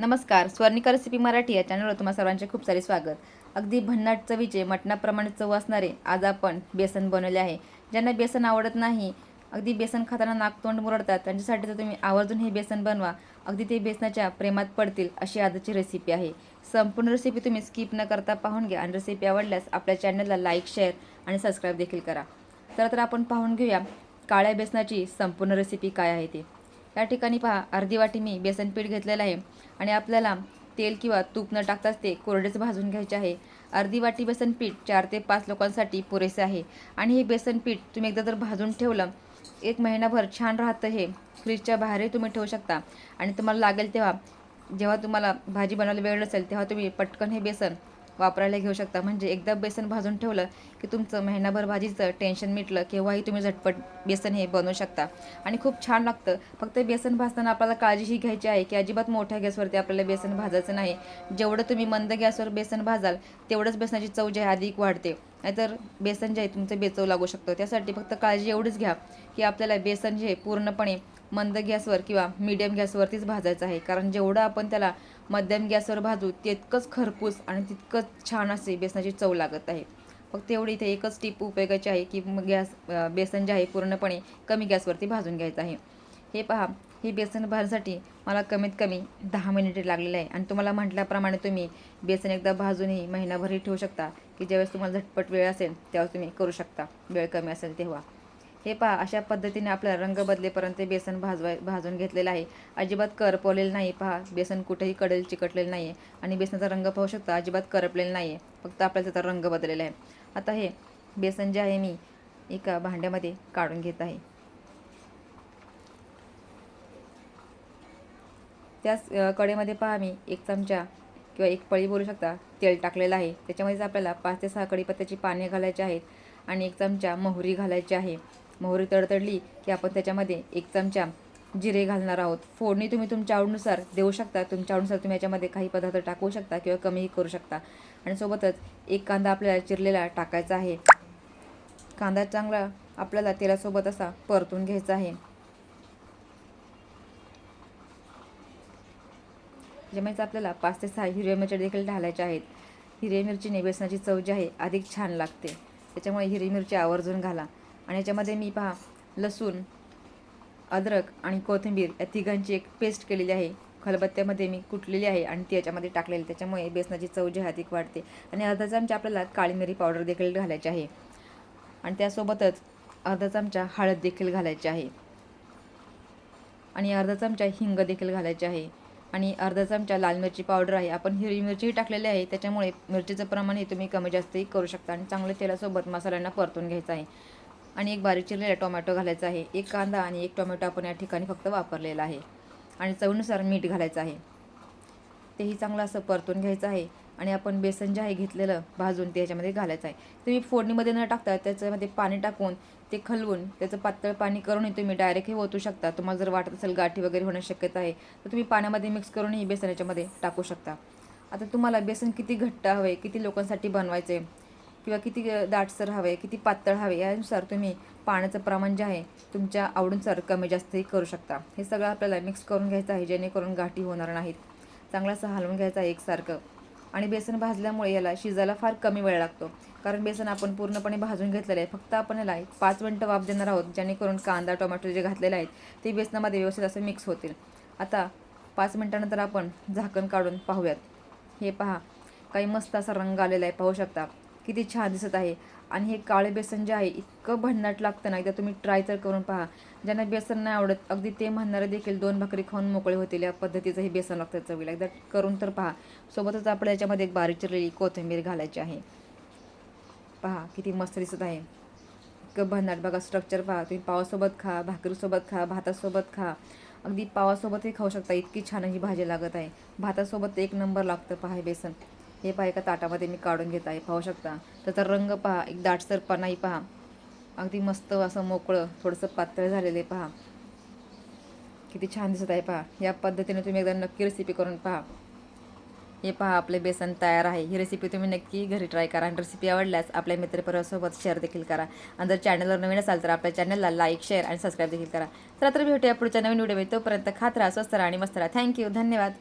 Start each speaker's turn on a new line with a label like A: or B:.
A: नमस्कार स्वर्णिका रेसिपी मराठी या चॅनलवर तुम्हा सर्वांचे खूप सारे स्वागत. अगदी भन्नाट चवीचे मटणाप्रमाणे चव असणारे आज आपण बेसन बनवले आहे. ज्यांना बेसन आवडत नाही अगदी बेसन खाताना नाक तोंड मुरडतात. त्यांच्यासाठी तर तुम्ही आवर्जून हे बेसन बनवा. अगदी ते बेसनाच्या प्रेमात पडतील अशी आजची रेसिपी आहे. संपूर्ण रेसिपी तुम्ही स्किप न करता पाहून घ्या आणि रेसिपी आवडल्यास आपल्या चॅनलला लाईक शेअर आणि सबस्क्राईब देखील करा. तर आपण पाहून घेऊया काळ्या बेसनाची संपूर्ण रेसिपी काय आहे ते. या ठिकाणी पहा अर्धी वाटी मी बेसन पीठ घेतलेलं आहे आणि आपल्याला तेल किंवा तूप न टाकताच ते कोरडेच भाजून घ्यायचे आहे. अर्धी वाटी बेसन पीठ चार ते पाच लोकांसाठी पुरेसे आहे. आणि हे बेसन पीठ तुम्ही एकदा जर भाजून ठेवलं एक महिनाभर छान राहतं हे. फ्रीजच्या बाहेरही तुम्ही ठेवू शकता. आणि तुम्हाला लागेल तेव्हा जेव्हा तुम्हाला भाजी बनवायला वेळ नसेल तेव्हा तुम्ही पटकन हे बेसन वापरायला घेऊ शकता. म्हणजे एकदा बेसन भाजून ठेवलं की तुमचं महिनाभर भाजीचं टेन्शन मिटलं केव्हाही तुम्ही झटपट बेसन हे बनवू शकता. आणि खूप छान लागतं. फक्त बेसन भाजताना आपल्याला काळजी ही घ्यायची आहे की अजिबात मोठ्या गॅसवरती आपल्याला बेसन भाजायचं नाही. जेवढं तुम्ही मंद गॅसवर बेसन भाजाल तेवढंच बेसनाची चव जी आहे अधिक वाढते. नाहीतर बेसन जे आहे तुमचं बेचव लागू शकतं. त्यासाठी फक्त काळजी एवढीच घ्या की आपल्याला बेसन जे पूर्णपणे मंद गॅसवर किंवा मिडियम गॅसवरतीच भाजायचं आहे. कारण जेवढं आपण त्याला मध्यम गॅसवर भाजू तितकंच खरपूस आणि तितकंच छान असे बेसनाची चव लागत आहे. फक्त एवढी इथे एकच टीप उपयोगाची आहे की गॅस बेसन जे आहे पूर्णपणे कमी गॅसवरती भाजून घ्यायचं आहे. हे पहा हे बेसन भाजण्यासाठी मला कमीत कमी दहा मिनिटे लागलेले आहे. आणि तुम्हाला म्हटल्याप्रमाणे तुम्ही बेसन एकदा भाजूनही महिनाभरही ठेवू शकता. की ज्यावेळेस तुम्हाला झटपट वेळ असेल त्यावेळेस तुम्ही करू शकता. वेळ कमी असेल तेव्हा. हे पहा अशा पद्धतीने आपल्याला रंग बदलेपर्यंत बेसन भाजवाय भाजून घेतलेलं आहे. अजिबात करपवलेलं नाही पहा. बेसन कुठेही कडेल चिकटलेलं नाही आहे आणि बेसनाचा रंग पाहू शकता अजिबात करपलेला नाही आहे फक्त आपल्याला त्याचा रंग बदललेला आहे. आता हे बेसन जे आहे मी एका भांड्यामध्ये काढून घेत आहे. त्याच कडेमध्ये पहा मी एक चमचा किंवा एक पळी बोलू शकता तेल टाकलेलं आहे. त्याच्यामध्येच आपल्याला पाच ते सहा कडीपत्त्याची पाने घालायची आहेत आणि एक चमचा मोहरी घालायची आहे. मोहरी तडतडली की आपण त्याच्यामध्ये एक चमचा जिरे घालणार आहोत. फोडणी तुम्ही तुमच्या आवडीनुसार देऊ शकता. तुमच्या आवडीनुसार तुम्ही याच्यामध्ये काही पदार्थ टाकू शकता किंवा कमीही करू शकता. आणि सोबतच एक कांदा आपल्याला चिरलेला टाकायचा आहे. कांदा चांगला आपल्याला तेलासोबत असा परतून घ्यायचा आहे. त्याच्यामुळेच आपल्याला पाच ते सहा हिरव्या मिरच्या देखील ढालायच्या आहेत. हिरव्या मिरचीने बेसनाची चव जी आहे अधिक छान लागते. त्याच्यामुळे हिरवी मिरची आवर्जून घाला. आणि याच्यामध्ये मी पहा लसूण अद्रक आणि कोथिंबीर या तिघांची एक पेस्ट केलेली आहे. खलबत्त्यामध्ये मी कुटलेली आहे आणि ती याच्यामध्ये टाकलेली त्याच्यामुळे बेसनाची चव जी आहे वाढते. आणि अर्धा चमचा आपल्याला काळी मिरी पावडर देखील घालायची आहे. आणि त्यासोबतच अर्धा चमचा हळद देखील घालायची आहे. आणि अर्धा चमचा हिंग देखील घालायचे आहे. आणि अर्धा चमचा लाल मिरची पावडर आहे. आपण हिरवी मिरचीही टाकलेली आहे. त्याच्यामुळे मिरचीचं प्रमाणही तुम्ही कमी जास्तही करू शकता आणि चांगलं तेलासोबत मसाल्यांना परतून घ्यायचं आहे. आणि एक बारीक चिरलेला टोमॅटो घालायचा आहे. एक कांदा आणि एक टोमॅटो आपण या ठिकाणी फक्त वापरलेला आहे. आणि चवीनुसार मीठ घालायचं आहे. तेही चांगलं असं परतून घ्यायचं आहे आणि आपण बेसन जे आहे घेतलेलं भाजून ते ह्याच्यामध्ये घालायचं आहे. तुम्ही फोडणीमध्ये न टाकता त्याच्यामध्ये पाणी टाकून ते खलवून त्याचं पातळ पाणी करूनही तुम्ही डायरेक्टही ओतू शकता. तुम्हाला जर वाटत असेल गाठी वगैरे होण्याची शक्यता आहे तर तुम्ही पाण्यामध्ये मिक्स करूनही बेसन याच्यामध्ये टाकू शकता. आता तुम्हाला बेसन किती घट्ट हवे किती लोकांसाठी बनवायचे किंवा किती दाटसर हवे किती पातळ हवे यानुसार तुम्ही पाण्याचं प्रमाण जे आहे तुमच्या आवडीनुसार कमी जास्तही करू शकता. हे सगळं आपल्याला मिक्स करून घ्यायचं आहे जेणेकरून गाठी होणार नाहीत. चांगला असं हलवून घ्यायचं आहे एकसारखं. आणि बेसन भाजल्यामुळे याला शिजायला फार कमी वेळ लागतो. कारण बेसन आपण पूर्णपणे भाजून घेतलेलं आहे. फक्त आपण याला एक पाच मिनटं वाफ देणार आहोत जेणेकरून कांदा टोमॅटो जे घातलेले आहेत ते बेसनामध्ये व्यवस्थित असं मिक्स होतील. आता पाच मिनटानंतर आपण झाकण काढून पाहूयात. हे पहा काही मस्त असा रंग आलेला आहे पाहू शकता. किती छान दिसत आहे. आणि हे काळे बेसन जे आहे इतकं भन्नाट लागतं ना एकदा तुम्ही ट्राय तर करून पहा. ज्यांना बेसन नाही आवडत अगदी ते म्हणणारे देखील दोन भाकरी खाऊन मोकळे होतील या पद्धतीचं हे बेसन लागतं चवीला. एकदा करून तर पहा. सोबतच आपल्या याच्यामध्ये एक बारीक चिरलेली कोथिंबीर घालायची आहे. पहा किती मस्त दिसत आहे. इतकं भन्नाट. बघा स्ट्रक्चर पहा. तुम्ही पावासोबत खा भाकरीसोबत खा भातासोबत खा. अगदी पावासोबतही खाऊ शकता. इतकी छान ही भाजी लागत आहे. भातासोबत एक नंबर लागतं पहा बेसन. हे पहा एका ताटामध्ये मी काढून घेत आहे पाहू शकता. त्याचा रंग पहा एक दाटसरपणाही पहा. अगदी मस्त असं मोकळं थोडंसं पातळ झालेलं आहे पहा. किती छान दिसत आहे पहा. या पद्धतीने तुम्ही एकदा नक्की रेसिपी करून पहा. हे पहा आपले बेसन तयार आहे. ही रेसिपी तुम्ही नक्की घरी ट्राय करा आणि रेसिपी आवडल्यास आपल्या मित्रपरिवारासोबत शेअर देखील करा. आणि जर चॅनलवर नवीन असाल तर आपल्या चॅनलला लाईक शेअर आणि सबस्क्राईब देखील करा. चला तर भेटूया पुढच्या नवीन व्हिडिओ तोपर्यंत खात राहा स्वस्त राहा आणि मस्त राहा. थँक्यू धन्यवाद.